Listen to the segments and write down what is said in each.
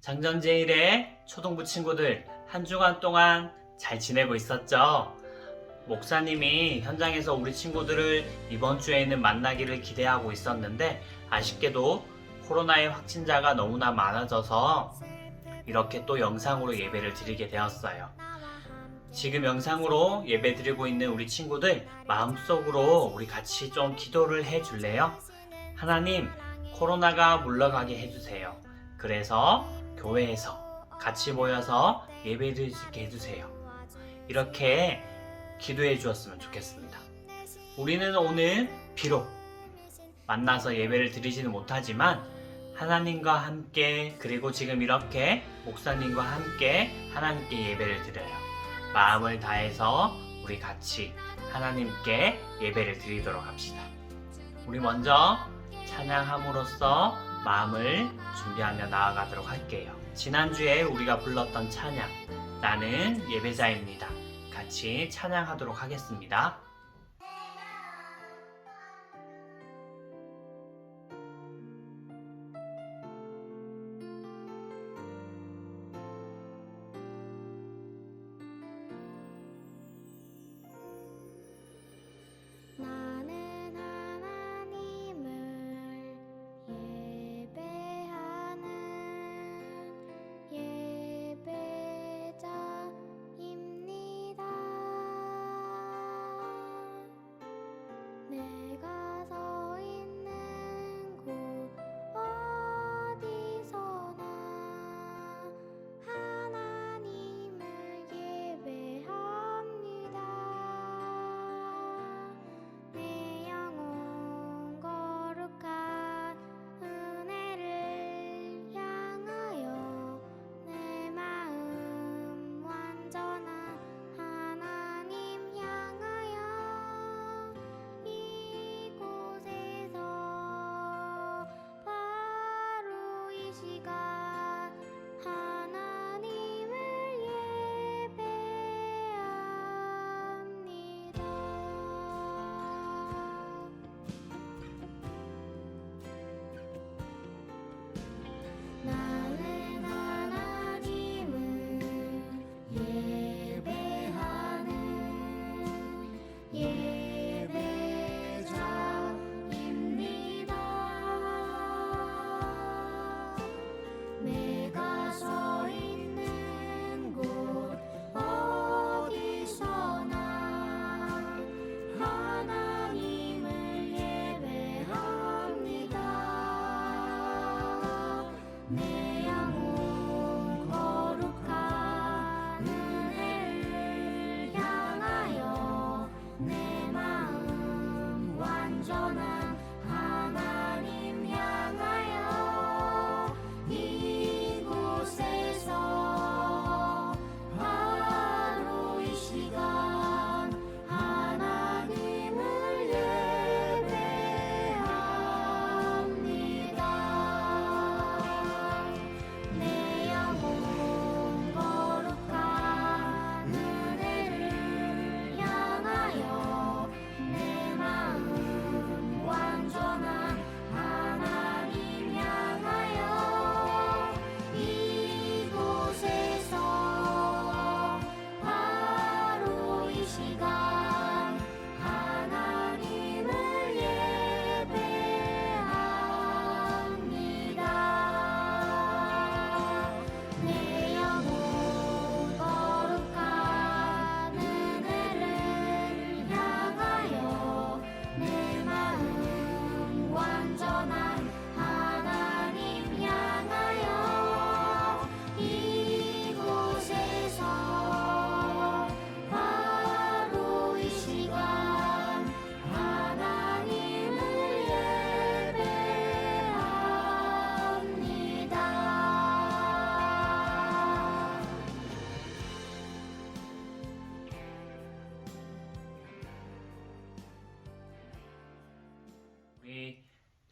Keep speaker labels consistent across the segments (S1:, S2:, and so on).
S1: 장전제일의 초등부 친구들 한 주간 동안 잘 지내고 있었죠? 목사님이 현장에서 우리 친구들을 이번 주에는 만나기를 기대하고 있었는데 아쉽게도 코로나의 확진자가 너무나 많아져서 이렇게 또 영상으로 예배를 드리게 되었어요. 지금 영상으로 예배 드리고 있는 우리 친구들 마음속으로 우리 같이 좀 기도를 해 줄래요? 하나님, 코로나가 물러가게 해주세요. 그래서 교회에서 같이 모여서 예배 드릴 수 있게 해주세요. 이렇게 기도해 주었으면 좋겠습니다. 우리는 오늘 비록 만나서 예배를 드리지는 못하지만 하나님과 함께 그리고 지금 이렇게 목사님과 함께 하나님께 예배를 드려요. 마음을 다해서 우리 같이 하나님께 예배를 드리도록 합시다. 우리 먼저 찬양함으로써 마음을 준비하며 나아가도록 할게요. 지난주에 우리가 불렀던 찬양, 나는 예배자입니다. 같이 찬양하도록 하겠습니다.
S2: 시간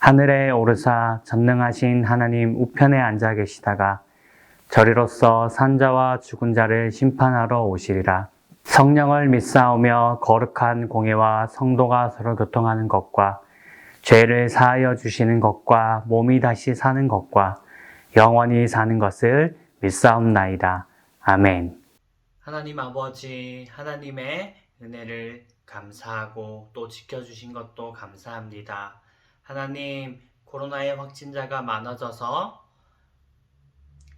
S3: 하늘에 오르사 전능하신 하나님 우편에 앉아 계시다가 저리로서 산자와 죽은 자를 심판하러 오시리라. 성령을 믿사오며 거룩한 공예와 성도가 서로 교통하는 것과 죄를 사하여 주시는 것과 몸이 다시 사는 것과 영원히 사는 것을 믿사옵나이다. 아멘.
S1: 하나님 아버지, 하나님의 은혜를 감사하고 또 지켜주신 것도 감사합니다. 하나님, 코로나의 확진자가 많아져서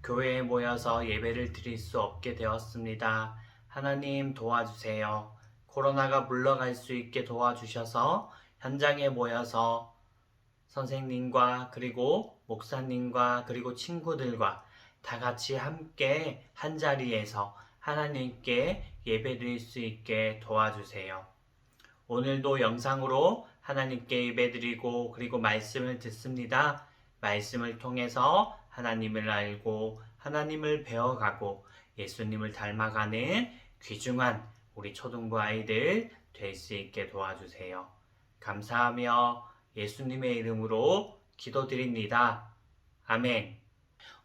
S1: 교회에 모여서 예배를 드릴 수 없게 되었습니다. 하나님 도와주세요. 코로나가 물러갈 수 있게 도와주셔서 현장에 모여서 선생님과 그리고 목사님과 그리고 친구들과 다 같이 함께 한 자리에서 하나님께 예배 드릴 수 있게 도와주세요. 오늘도 영상으로 하나님께 예배드리고 그리고 말씀을 듣습니다. 말씀을 통해서 하나님을 알고 하나님을 배워가고 예수님을 닮아가는 귀중한 우리 초등부 아이들 될 수 있게 도와주세요. 감사하며 예수님의 이름으로 기도드립니다. 아멘.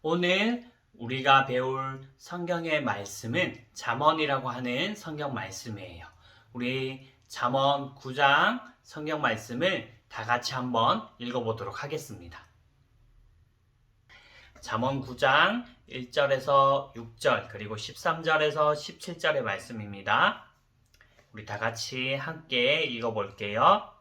S1: 오늘 우리가 배울 성경의 말씀은 잠언이라고 하는 성경 말씀이에요. 우리 잠언 9장 성경 말씀을 다 같이 한번 읽어보도록 하겠습니다. 잠언 9장 1절에서 6절 그리고 13절에서 17절의 말씀입니다. 우리 다 같이 함께 읽어볼게요.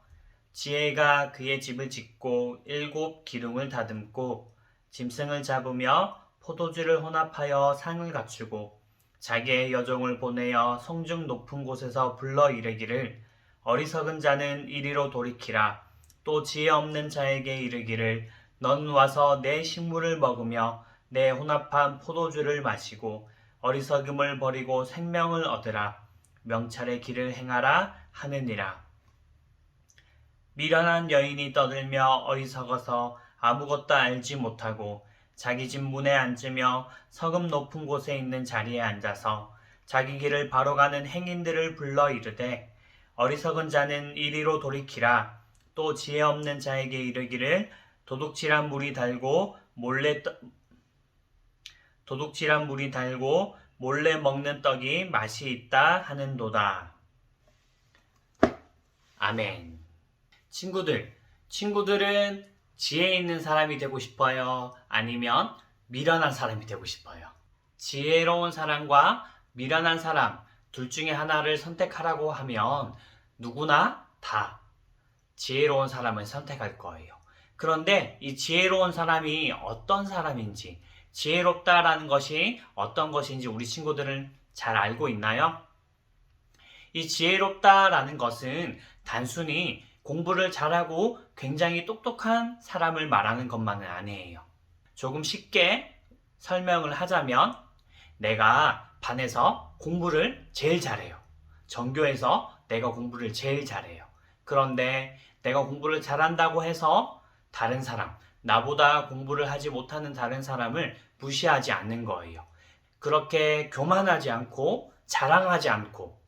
S1: 지혜가 그의 집을 짓고 일곱 기둥을 다듬고 짐승을 잡으며 포도주를 혼합하여 상을 갖추고 자기의 여종을 보내어 성중 높은 곳에서 불러 이르기를 어리석은 자는 이리로 돌이키라. 또 지혜 없는 자에게 이르기를 넌 와서 내 식물을 먹으며 내 혼합한 포도주를 마시고 어리석음을 버리고 생명을 얻으라. 명찰의 길을 행하라 하느니라. 미련한 여인이 떠들며 어리석어서 아무것도 알지 못하고 자기 집 문에 앉으며 서금 높은 곳에 있는 자리에 앉아서 자기 길을 바로 가는 행인들을 불러 이르되 어리석은 자는 이리로 돌이키라 또 지혜 없는 자에게 이르기를 도둑질한 물이 달고 몰래 떠... 도둑질한 물이 달고 몰래 먹는 떡이 맛이 있다 하는도다. 아멘. 친구들, 친구들은 지혜 있는 사람이 되고 싶어요? 아니면 미련한 사람이 되고 싶어요? 지혜로운 사람과 미련한 사람, 둘 중에 하나를 선택하라고 하면 누구나 다 지혜로운 사람을 선택할 거예요. 그런데 이 지혜로운 사람이 어떤 사람인지, 지혜롭다라는 것이 어떤 것인지 우리 친구들은 잘 알고 있나요? 이 지혜롭다라는 것은 단순히 공부를 잘하고 굉장히 똑똑한 사람을 말하는 것만은 아니에요. 조금 쉽게 설명을 하자면 내가 반에서 공부를 제일 잘해요. 전교에서 내가 공부를 제일 잘해요. 그런데 내가 공부를 잘한다고 해서 다른 사람, 나보다 공부를 하지 못하는 다른 사람을 무시하지 않는 거예요. 그렇게 교만하지 않고 자랑하지 않고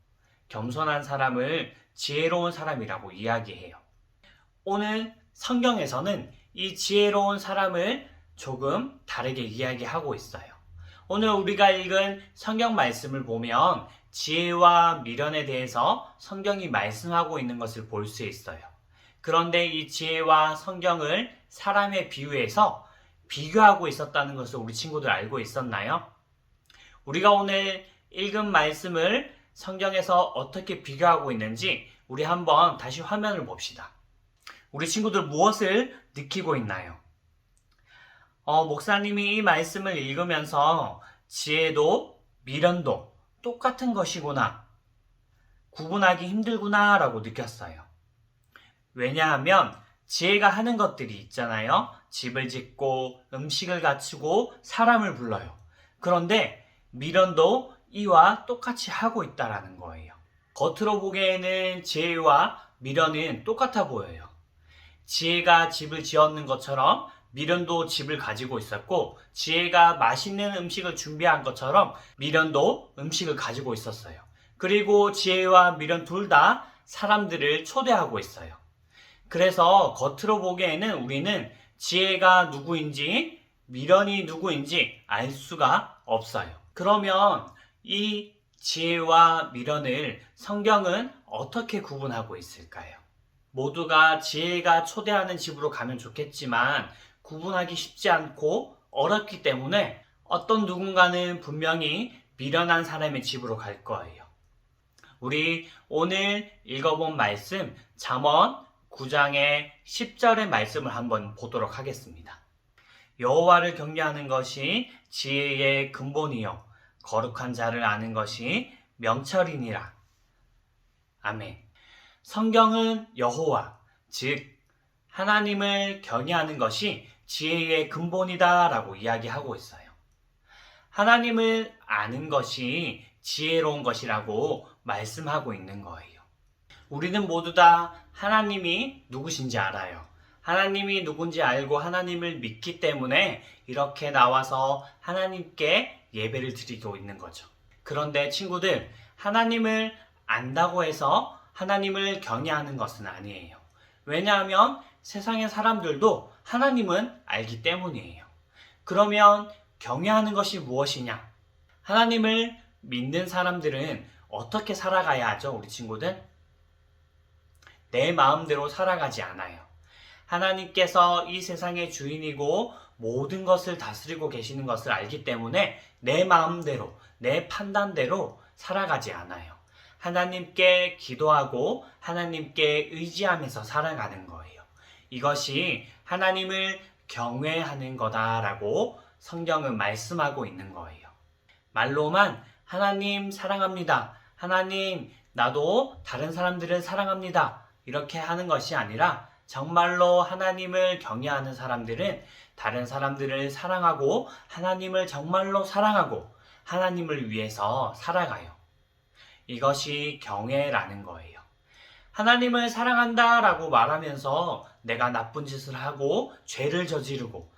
S1: 겸손한 사람을 지혜로운 사람이라고 이야기해요. 오늘 성경에서는 이 지혜로운 사람을 조금 다르게 이야기하고 있어요. 오늘 우리가 읽은 성경 말씀을 보면 지혜와 미련에 대해서 성경이 말씀하고 있는 것을 볼 수 있어요. 그런데 이 지혜와 성경을 사람에 비유해서 비교하고 있었다는 것을 우리 친구들 알고 있었나요? 우리가 오늘 읽은 말씀을 성경에서 어떻게 비교하고 있는지 우리 한번 다시 화면을 봅시다. 우리 친구들 무엇을 느끼고 있나요? 어, 목사님이 이 말씀을 읽으면서 지혜도 미련도 똑같은 것이구나. 구분하기 힘들구나 라고 느꼈어요. 왜냐하면 지혜가 하는 것들이 있잖아요. 집을 짓고 음식을 갖추고 사람을 불러요. 그런데 미련도 이와 똑같이 하고 있다라는 거예요. 겉으로 보기에는 지혜와 미련은 똑같아 보여요. 지혜가 집을 지었는 것처럼 미련도 집을 가지고 있었고 지혜가 맛있는 음식을 준비한 것처럼 미련도 음식을 가지고 있었어요. 그리고 지혜와 미련 둘 다 사람들을 초대하고 있어요. 그래서 겉으로 보기에는 우리는 지혜가 누구인지 미련이 누구인지 알 수가 없어요. 그러면 이 지혜와 미련을 성경은 어떻게 구분하고 있을까요? 모두가 지혜가 초대하는 집으로 가면 좋겠지만 구분하기 쉽지 않고 어렵기 때문에 어떤 누군가는 분명히 미련한 사람의 집으로 갈 거예요. 우리 오늘 읽어본 말씀 잠언 9장의 10절의 말씀을 한번 보도록 하겠습니다. 여호와를 경외하는 것이 지혜의 근본이요 거룩한 자를 아는 것이 명철이니라. 아멘. 성경은 여호와 즉 하나님을 경외하는 것이 지혜의 근본이다라고 이야기하고 있어요. 하나님을 아는 것이 지혜로운 것이라고 말씀하고 있는 거예요. 우리는 모두 다 하나님이 누구신지 알아요. 하나님이 누군지 알고 하나님을 믿기 때문에 이렇게 나와서 하나님께 예배를 드리고 있는 거죠. 그런데 친구들, 하나님을 안다고 해서 하나님을 경외하는 것은 아니에요. 왜냐하면 세상의 사람들도 하나님은 알기 때문이에요. 그러면 경외하는 것이 무엇이냐? 하나님을 믿는 사람들은 어떻게 살아가야 하죠, 우리 친구들? 내 마음대로 살아가지 않아요. 하나님께서 이 세상의 주인이고 모든 것을 다스리고 계시는 것을 알기 때문에 내 마음대로, 내 판단대로 살아가지 않아요. 하나님께 기도하고 하나님께 의지하면서 살아가는 거예요. 이것이 하나님을 경외하는 거다라고 성경은 말씀하고 있는 거예요. 말로만 하나님 사랑합니다. 하나님, 나도 다른 사람들을 사랑합니다. 이렇게 하는 것이 아니라 정말로 하나님을 경외하는 사람들은 다른 사람들을 사랑하고 하나님을 정말로 사랑하고 하나님을 위해서 살아가요. 이것이 경외라는 거예요. 하나님을 사랑한다 라고 말하면서 내가 나쁜 짓을 하고 죄를 저지르고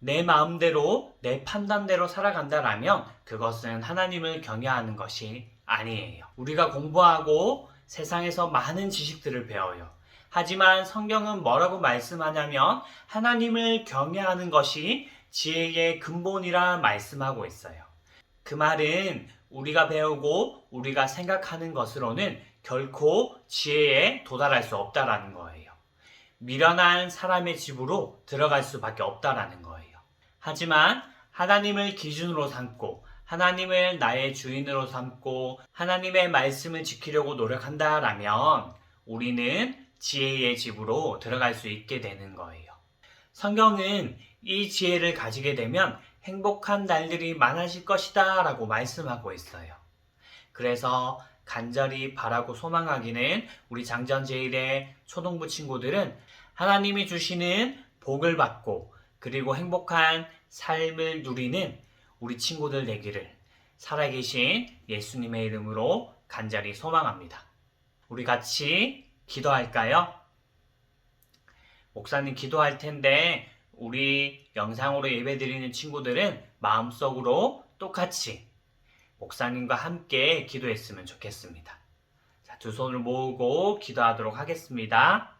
S1: 내 마음대로 내 판단대로 살아간다라면 그것은 하나님을 경외하는 것이 아니에요. 우리가 공부하고 세상에서 많은 지식들을 배워요. 하지만 성경은 뭐라고 말씀하냐면 하나님을 경외하는 것이 지혜의 근본이라 말씀하고 있어요. 그 말은 우리가 배우고 우리가 생각하는 것으로는 결코 지혜에 도달할 수 없다라는 거예요. 미련한 사람의 집으로 들어갈 수밖에 없다라는 거예요. 하지만 하나님을 기준으로 삼고 하나님을 나의 주인으로 삼고 하나님의 말씀을 지키려고 노력한다라면 우리는 지혜의 집으로 들어갈 수 있게 되는 거예요. 성경은 이 지혜를 가지게 되면 행복한 날들이 많아질 것이다 라고 말씀하고 있어요. 그래서 간절히 바라고 소망하기는 우리 장전 제일의 초동부 친구들은 하나님이 주시는 복을 받고 그리고 행복한 삶을 누리는 우리 친구들 되기를 살아계신 예수님의 이름으로 간절히 소망합니다. 우리 같이 기도할까요? 목사님 기도할 텐데 우리 영상으로 예배드리는 친구들은 마음속으로 똑같이 목사님과 함께 기도했으면 좋겠습니다. 자, 두 손을 모으고 기도하도록 하겠습니다.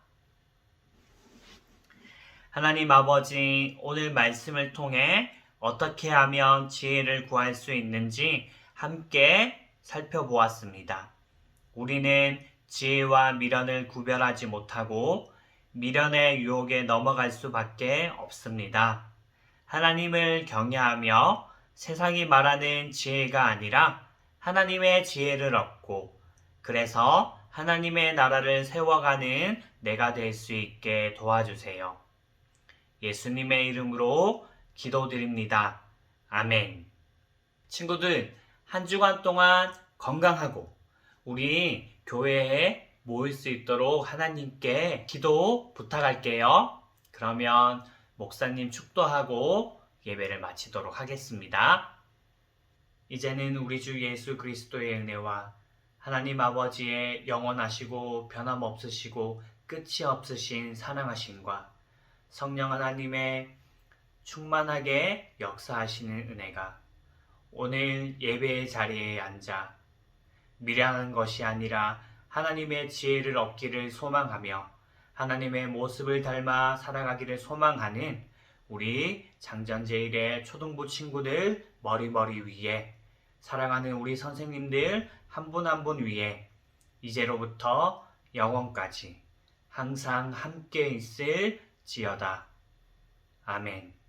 S1: 하나님 아버지, 오늘 말씀을 통해 어떻게 하면 지혜를 구할 수 있는지 함께 살펴보았습니다. 우리는 지혜와 미련을 구별하지 못하고 미련의 유혹에 넘어갈 수밖에 없습니다. 하나님을 경외하며 세상이 말하는 지혜가 아니라 하나님의 지혜를 얻고 그래서 하나님의 나라를 세워가는 내가 될 수 있게 도와주세요. 예수님의 이름으로 기도드립니다. 아멘. 친구들, 한 주간 동안 건강하고 우리 교회에 모일 수 있도록 하나님께 기도 부탁할게요. 그러면 목사님 축도하고 예배를 마치도록 하겠습니다. 이제는 우리 주 예수 그리스도의 은혜와 하나님 아버지의 영원하시고 변함없으시고 끝이 없으신 사랑하심과 성령 하나님의 충만하게 역사하시는 은혜가 오늘 예배의 자리에 앉아 미련한 것이 아니라 하나님의 지혜를 얻기를 소망하며 하나님의 모습을 닮아 살아가기를 소망하는 우리 장전제일의 초등부 친구들 머리머리 위에 사랑하는 우리 선생님들 한 분 한 분 위에 이제로부터 영원까지 항상 함께 있을 지어다. 아멘.